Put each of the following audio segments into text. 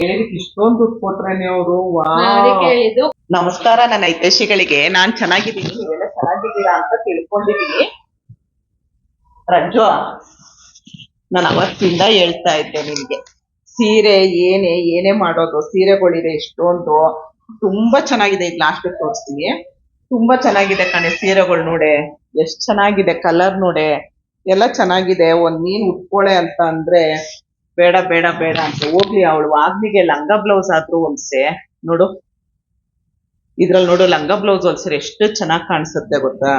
ಇಷ್ಟೊಂದು ದುಡ್ಡು ಕೊಟ್ರೇನೆ ಅವರು ನಮಸ್ಕಾರ ನನ್ನ ಹಿತೈಷಿಗಳಿಗೆ. ನಾನ್ ಚೆನ್ನಾಗಿದ್ದೀನಿ. ನೀವೆಲ್ಲ ಚೆನ್ನಾಗಿದ್ದೀರಾ ಅಂತ ತಿಳ್ಕೊಂಡಿದೀನಿ ರಜ್ಜು ನಾನು ಅವತ್ತಿಂದ ಹೇಳ್ತಾ ಇದ್ದೆ ನಿಮ್ಗೆ. ಸೀರೆ ಏನೇ ಏನೇ ಮಾಡೋದು ಸೀರೆಗಳಿದೆ ಎಷ್ಟೊಂದು ತುಂಬಾ ಚೆನ್ನಾಗಿದೆ ಈಗ ಲಾಸ್ಟ್ ತೋರಿಸ್ತೀನಿ. ತುಂಬಾ ಚೆನ್ನಾಗಿದೆ ಕಣೆ ಸೀರೆಗಳು ನೋಡೆ. ಎಷ್ಟ್ ಚೆನ್ನಾಗಿದೆ ಕಲರ್ ನೋಡೆ. ಎಲ್ಲ ಚೆನ್ನಾಗಿದೆ. ಒಂದ್ ನೀನ್ ಉಟ್ಕೊಳೆ ಅಂತ ಅಂದ್ರೆ ಬೇಡ ಬೇಡ ಬೇಡ ಅಂತ ಹೋಗ್ಲಿ ಅವಳು. ವಾಗ್ನಿಗೆ ಲಂಗ ಬ್ಲೌಸ್ ಆದ್ರೂ ಒಂದ್ಸೆ ನೋಡು. ಇದ್ರಲ್ಲಿ ನೋಡು ಲಂಗ ಬ್ಲೌಸ್ ಒಂದ್ಸರಿ ಎಷ್ಟು ಚೆನ್ನಾಗಿ ಕಾಣಿಸುತ್ತೆ ಗೊತ್ತಾ?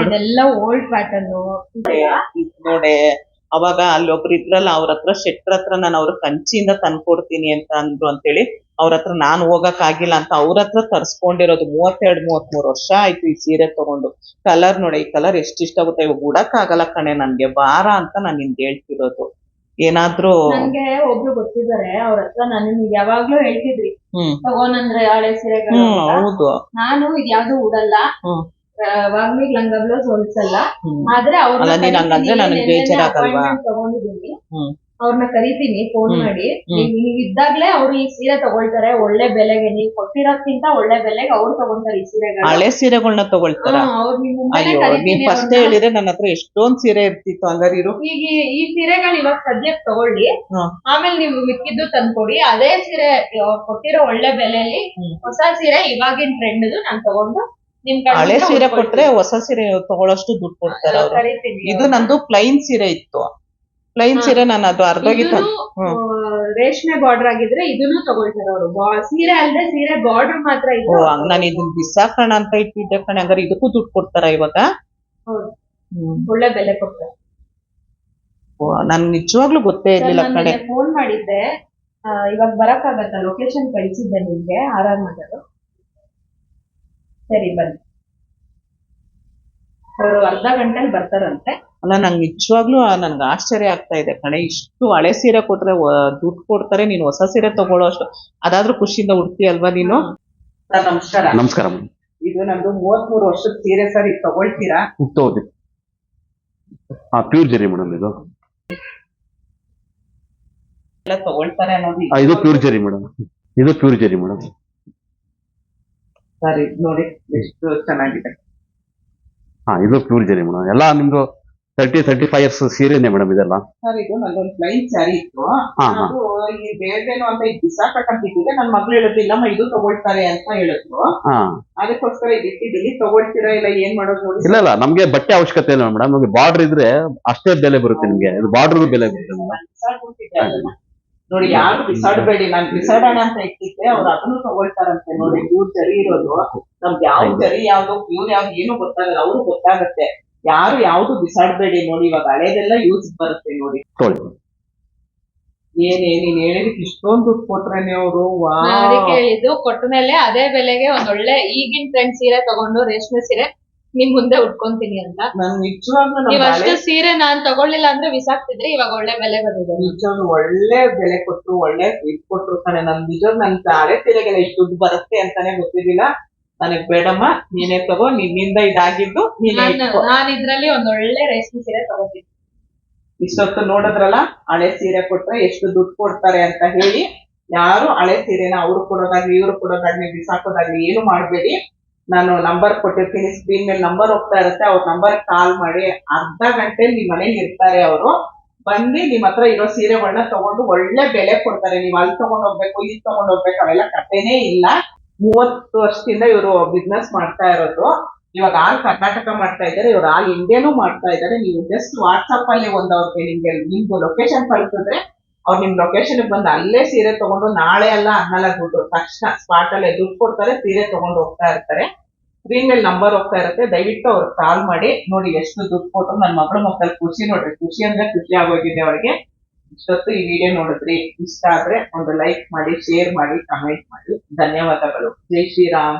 ಇದೆಲ್ಲ ಓಲ್ಡ್ ಪ್ಯಾಟರ್ನ್ ನೋಡೆ ಅವಾಗ ಅಲ್ಲಿ ಒಬ್ರು ಇದ್ರಲ್ಲ ಅವ್ರ ಹತ್ರ ಶೆಟ್ರ ಹತ್ರ ನಾನು ಅವ್ರ ಕಂಚಿಯಿಂದ ತಂದ್ಕೊಡ್ತೀನಿ ಅಂತ ಅಂದ್ರು ಅಂತೇಳಿ ಅವ್ರ ಹತ್ರ ನಾನ್ ಹೋಗಕ್ ಆಗಿಲ್ಲ ಅಂತ ಅವ್ರ ಹತ್ರ ತರ್ಸ್ಕೊಂಡಿರೋದು ಮೂವತ್ತೆರಡು ಮೂವತ್ಮೂರು ವರ್ಷ ಆಯ್ತು ಈ ಸೀರೆ ತಗೊಂಡು. ಕಲರ್ ನೋಡಿ ಈ ಕಲರ್ ಎಷ್ಟಿಷ್ಟ ಇಷ್ಟ ಆಗುತ್ತೆ ಇವಾಗ ಉಡಕ್ ಆಗಲ್ಲ ಕಣೆ ನನ್ಗೆ. ಬಾರ ಅಂತ ನಾನ್ ನಿನ್ಗೆ ಹೇಳ್ತಿರೋದು. ಏನಾದ್ರೂ ನನ್ಗೆ ಒಬ್ರು ಗೊತ್ತಿದ್ದಾರೆ ಅವ್ರ ಹತ್ರ ನಾನು ನಿಮ್ಗೆ ಯಾವಾಗ್ಲೂ ಹೇಳ್ತಿದ್ರಿ ಹ್ಮ್. ತಗೋನಂದ್ರೆ ಹಳೆ ಸೀರೆಗಳು ಹ್ಮ್ ಅಂತ. ಹೌದು. ನಾನು ಇದ್ಯಾವ್ದು ಉಡಲ್ಲ. ಹ್ಮ್. ವಾಗ್ಮಿಗ್ ಲಂಗ ಬ್ಲೌಸ್ ಹೊಲ್ಸಲ್ಲ ಹ್ಮ್. ಆದ್ರೆ ಅಲ್ಲ, ನೀನ್ ಹಂಗಂದ್ರೆ ನನಗ್ ಬೇಜಾರಾಗಲ್ವಾ? ತಗೊಂಡಿದ್ದೀನಿ. ಹ್ಮ್. ಅವ್ರನ್ನ ಕರಿತೀನಿ ಫೋನ್ ಮಾಡಿ. ನೀವ್ ಇದ್ದಾಗ್ಲೇ ಅವ್ರು ಈ ಸೀರೆ ತಗೊಳ್ತಾರೆ ಒಳ್ಳೆ ಬೆಲೆಗೆ. ನೀವ್ ಕೊಟ್ಟಿರೋದ್ಕಿಂತ ಒಳ್ಳೆ ಬೆಲೆಗೆ ಅವ್ರು ತಗೊಂತಾರೆ ಈ ಸೀರೆಗಳು. ಹಳೆ ಸೀರೆಗಳನ್ನ ತಗೊಳ್ತಾರ? ಅವ್ರು ನಿಮ್ ಮುಂದೆನೆ ಅಯ್ಯೋ ನೀನ್ ಕರಿತೀನಿ ಫಸ್ಟ್. ಹೇಳಿದ್ರೆ ನನ್ನ ಹತ್ರ ಎಷ್ಟೊಂದ್ ಸೀರೆ ಇರ್ತಿತ್ತು ಹಂಗಾರೆ ಇರು. ಈಗ ಈ- ಈ ಸೀರೆಗಳು ಇವಾಗ ಸದ್ಯಕ್ಕೆ ತಗೊಳ್ಳಿ. ಹ್ಮ್. ಆಮೇಲೆ ನೀವು ಮಿಕ್ಕಿದ್ದು ತಂದ್ಕೊಡಿ. ಅದೇ ಸೀರೆ ಅವ್ರು ಕೊಟ್ಟಿರೋ ಒಳ್ಳೆ ಬೆಲೆಯಲ್ಲಿ ಹ್ಮ್. ಹೊಸ ಸೀರೆ ಇವಾಗಿನ ಟ್ರೆಂಡ್ ನಾನ್ ತಗೊಂಡು ನಿಮ್ ಕಡೆ ಹಳೆ ಸೀರೆ ಕೊಟ್ರೆ ಹೊಸ ಸೀರೆ ತಗೊಳ್ಳೋಷ್ಟು ದುಡ್ಡು ಕೊಡ್ತಾರೆ ಅವ್ರು. ಕರಿತೀನಿ. ಇದು ನಂದು ಪ್ಲೈನ್ ಸೀರೆ ಇತ್ತು. ಪ್ಲೈನ್ ಹಾ. ಸೀರೆ ನಾನು ಅದು ಅರ್ಧೋಗಿತ್ತು. ರೇಷ್ಮೆ ಬಾರ್ಡರ್ ಆಗಿದ್ರೆ ಇದನ್ನು ತಗೊಳ್ತಾರೆ ಅವರು. ಸೀರೆ ಅಲ್ಲದೆ ಸೀರೆ ಬಾರ್ಡರ್ ಮಾತ್ರ ಓ ಹಂಗ್ ನಾನು ಇದನ್ನ ಬಿಸಾಕೋಣ ಅಂತ ಇಟ್ಟಿದ್ದೆ ಕಣೆ. ಹಂಗಾರೆ ಇದಕ್ಕೂ ದುಡ್ಡು ಕೊಡ್ತಾರ ಇವಾಗ. ಒಳ್ಳೆ ಬೆಲೆ ಕೊಡ್ತಾರೆ. ನನ್ ನಿಜವಾಗ್ಲೂ ಗೊತ್ತೇ ಇರ್ಲಿಲ್ಲ ಕಣೆ. ಫೋನ್ ಮಾಡಿದ್ದೆ. ಇವಾಗ ಆಗತ್ತ ಲೊಕೇಶನ್ ಕಳಿಸಿದ್ದೆ ನಿಮ್ಗೆ ಆರ್ ಆರ್ ನಗರು. ಸರಿ ಬನ್ನಿ. ಅವರು ಅರ್ಧ ಗಂಟೆಲಿ ಬರ್ತಾರಂತೆ. ಅಲ್ಲ ನಂಗೆ ನಿಜವಾಗ್ಲೂ ನನ್ಗೆ ಆಶ್ಚರ್ಯ ಆಗ್ತಾ ಇದೆ. ಕಣೆ ಇಷ್ಟು ಹಳೆ ಸೀರೆ ಕೊಟ್ರೆ ದುಡ್ಡು ಕೊಡ್ತಾರೆ ನೀನು ಹೊಸ ಸೀರೆ ತಗೊಳ್ಳೋ ಅಷ್ಟು. ಅದಾದ್ರೂ ಖುಷಿಯಿಂದ ಉಡ್ತೀಯಲ್ವಾ ನೀನು? ಸರ್ ನಮಸ್ಕಾರ. ನಮಸ್ಕಾರ. ಮೇಡಮ್ ಇದು ನಂದು ಮೂವತ್ಮೂರು ವರ್ಷದ ಸೀರೆ ಸರ್. ಈಗ ತಗೊಳ್ತೀರಾ? ತಗೋದಿ ಹಾ ಪ್ಯೂರ್ ಜರಿ ಮೇಡಮ್ ಇದು. ಎಲ್ಲ ತಗೊಳ್ತಾರೆ ಅನ್ನೋದು ಆ, ಇದು ಪ್ಯೂರ್ ಜರಿ ಮೇಡಮ್ ಇದು ಪ್ಯೂರ್ ಜರಿ ಮೇಡಮ್ ಸರಿ ಇದು ನೋಡಿ ಎಷ್ಟು ಚೆನ್ನಾಗಿದೆ. ಹಾ ಇದು ಪ್ಯೂರ್ ಜರಿ ಮೇಡಮ್ ಎಲ್ಲ ನಿಮ್ದು ತರ್ಟಿ ತರ್ಟಿ ಫೈವ್ ಇಯರ್ಸ್ ಸೀರೆನೆ ಮೇಡಮ್ ಇದೆಲ್ಲ. ಸರ್ ಇದು ನಂದೊಂದು ಪ್ಲೈನ್ ಸ್ಯಾರಿ ಇತ್ತು. ಹಾ, ಹಾ. ಅದು ಈ ಬೇಡೇನೋ ಅಂತ ಇದು ಬಿಸಾಕಂತಿದ್ದೆ ನನ್ನ ಮಗಳು ಹೇಳಿದ್ರು ಇಲ್ಲಮ್ಮ ಇದು ತಗೊಳ್ತಾರೆ ಅಂತ ಹೇಳಿದ್ರು. ಹಾ. ಅದಕ್ಕೋಸ್ಕರ ಇದು ಇಟ್ಟಿದ್ದೀನಿ ತಗೊಳ್ತೀರಾ ಇಲ್ಲ ಏನ್ ಮಾಡೋದು ನೋಡಿ. ಇಲ್ಲ ಇಲ್ಲ ನಮ್ಗೆ ಬಟ್ಟೆ ಅವಶ್ಯಕತೆ ಇಲ್ಲ ಮೇಡಮ್ ನಮಗೆ ಬಾರ್ಡರ್ ಇದ್ರೆ ಅಷ್ಟೇ ಬೆಲೆ ಬರುತ್ತೆ ನಿಮ್ಗೆ. ಇದು ಬಾರ್ಡರ್ ಬೆಲೆ ಬರುತ್ತೆ ನಾನ್ ಅದನ್ನ. ನೋಡಿ ಯಾರು ಬಿಸಾಡಬೇಡಿ. ನಾನ್ ಬಿಸಾಡೋಣ ಅಂತ ಇಟ್ಟಿದ್ದೆ. ಅವ್ರು ಅದನ್ನು ತಗೊಳ್ತಾರಂತೆ ನೋಡಿ. ಇವ್ರು ಸರಿ ಇರೋದು. ನಮ್ಗೆ ಯಾವ್ದು ಜರಿ ಯಾವ್ದು ಇವ್ರು ಯಾವ್ದು ಏನು ಗೊತ್ತಾಗಲ್ಲ. ಅವ್ರು ಗೊತ್ತಾಗತ್ತೆ. ಯಾರು ಯಾವ್ದು ಬಿಸಾಡಬೇಡಿ ನೋಡಿ ಇವಾಗ ಹಳೇದೆಲ್ಲ ಯೂಸ್ ಬರುತ್ತೆ ನೋಡಿ. ತೊಗೊಳ್ಳಿ ಏನೇ ನೀನ್ ಹೇಳಿದಕ್ಕೆ ಇಷ್ಟೊಂದು ದುಡ್ಡು ಕೊಟ್ರೇನೆ ಅವರು? ಇದು ಅದಕ್ಕೆ ಕೊಟ್ಟ ಮೇಲೆ ಅದೇ ಬೆಲೆಗೆ ಒಂದ್ ಒಳ್ಳೆ ಈಗಿನ ಟ್ರೆಂಡ್ ಸೀರೆ ತಗೊಂಡು ರೇಷ್ಮೆ ಸೀರೆ ನಿಮ್ ಮುಂದೆ ಉಟ್ಕೊಂತೀನಿ ಅಂತ. ನಾನು ನಿಜವಾಗ್ಲೂ ನಮ್ ನೀವ್ ಅಷ್ಟು ಸೀರೆ ನಾನ್ ತಗೊಳ್ಳಿಲ್ಲ ಅಂದ್ರೆ ಬಿಸಾಕ್ತಿದ್ರೆ ಇವಾಗ ಒಳ್ಳೆ ಬೆಲೆ ಬಂದಿದೆ ನಿಜವಾಗ್ಲೂ ಒಳ್ಳೆ ಬೆಲೆ ಕೊಟ್ರು ಒಳ್ಳೆ ಇದ್ ಕೊಟ್ರು ಕಣೆ ನನ್ ನಿಜ ನನ್ ತಾಳೆ ಸೀರೆಗೆಲ್ಲ ಇಷ್ಟು ದುಡ್ಡು ಬರುತ್ತೆ ಅಂತಾನೆ ಗೊತ್ತಿದ್ದಿಲ್ಲ ನನಗ್ ಬೇಡಮ್ಮ ನೀನೇ ತಗೋ ನಿನ್ನಿಂದ ಇದಾಗಿದ್ದು ನೀನೇ ನಾನ್ ಇಟ್ಕೋ. ನಾನ್ ಇದ್ರಲ್ಲಿ ಒಂದ್ ಒಳ್ಳೆ ರೇಷ್ಮೆ ಸೀರೆ ತಗೋತೀನಿ ಇಷ್ಟೊತ್ತು ನೋಡಿದ್ರಲ್ಲ ಹಳೆ ಸೀರೆ ಕೊಟ್ರೆ ಎಷ್ಟು ದುಡ್ಡು ಕೊಡ್ತಾರೆ ಅಂತ ಹೇಳಿ ಯಾರು ಹಳೆ ಸೀರೆನ ಅವ್ರು ಕೊಡೋದಾಗ್ಲಿ ಇವ್ರು ಕೊಡೋದಾಗ್ಲಿ ಬಿಸಾಕೋದಾಗ್ಲಿ ಏನು ಮಾಡ್ಬೇಡಿ. ನಾನು ನಂಬರ್ ಕೊಟ್ಟಿರ್ತೀನಿ ಸ್ಕ್ರೀನ್ ಮೇಲೆ ನಂಬರ್ ಹೋಗ್ತಾ ಇರುತ್ತೆ ಅವ್ರ ನಂಬರ್ ಕಾಲ್ ಮಾಡಿ ಅರ್ಧ ಗಂಟೆ ನಿಮ್ ಮನೇಲಿ ಇರ್ತಾರೆ ಅವರು. ಬಂದು ನಿಮ್ ಹತ್ರ ಇರೋ ಸೀರೆಗಳನ್ನ ತಗೊಂಡು ಒಳ್ಳೆ ಬೆಲೆ ಕೊಡ್ತಾರೆ. ನೀವ್ ಅಲ್ಲಿ ತಗೊಂಡ್ ಹೋಗ್ಬೇಕು ಇಲ್ಲಿ ತಗೊಂಡ್ ಹೋಗ್ಬೇಕು ಅವೆಲ್ಲ ಕಥೆನೇ ಇಲ್ಲ. ಮೂವತ್ತು ವರ್ಷದಿಂದ ಇವರು ಬಿಸ್ನೆಸ್ ಮಾಡ್ತಾ ಇರೋದು. ಇವಾಗ ಆಲ್ ಕರ್ನಾಟಕ ಮಾಡ್ತಾ ಇದ್ದಾರೆ, ಇವ್ರು ಆಲ್ ಇಂಡಿಯಾನು ಮಾಡ್ತಾ ಇದ್ದಾರೆ. ನೀವು ಜಸ್ಟ್ ವಾಟ್ಸಪ್ ಅಲ್ಲಿ ಒಂದು ಅವ್ರಿಗೆ ನಿಮ್ಗೆ ನಿಮ್ದು ಲೊಕೇಶನ್ ಕಳ್ಸಿದ್ರೆ ಅವ್ರು ನಿಮ್ ಲೊಕೇಶನ್ ಬಂದು ಅಲ್ಲೇ ಸೀರೆ ತಗೊಂಡು ನಾಳೆ ಎಲ್ಲ ಅನ್ನಲ್ಲ ದುಡ್ಡು. ತಕ್ಷಣ ಸ್ಪಾಟ್ ಅಲ್ಲೇ ದುಡ್ಡು ಕೊಡ್ತಾರೆ, ಸೀರೆ ತಗೊಂಡು ಹೋಗ್ತಾ ಇರ್ತಾರೆ. ಸ್ಕ್ರೀನ್ ಮೇಲೆ ನಂಬರ್ ಹೋಗ್ತಾ ಇರುತ್ತೆ. ದಯವಿಟ್ಟು ಅವ್ರು ಕಾಲ್ ಮಾಡಿ, ನೋಡಿ ಎಷ್ಟು ದುಡ್ಡು ಕೊಟ್ಟರು. ನನ್ನ ಮಗಳ ಮಕ್ಕಳ ಖುಷಿ ನೋಡ್ರಿ. ಖುಷಿ ಅಂದ್ರೆ ಖುಷಿ ಆಗೋಗಿದೆ ಅವ್ರಿಗೆ ಇಷ್ಟೊತ್ತು ಈ ವಿಡಿಯೋ ನೋಡಿದ್ರಿ ಇಷ್ಟ ಆದ್ರೆ ಒಂದು ಲೈಕ್ ಮಾಡಿ ಶೇರ್ ಮಾಡಿ ಕಮೆಂಟ್ ಮಾಡಿ. ಧನ್ಯವಾದಗಳು. ಜೈ ಶ್ರೀರಾಮ್.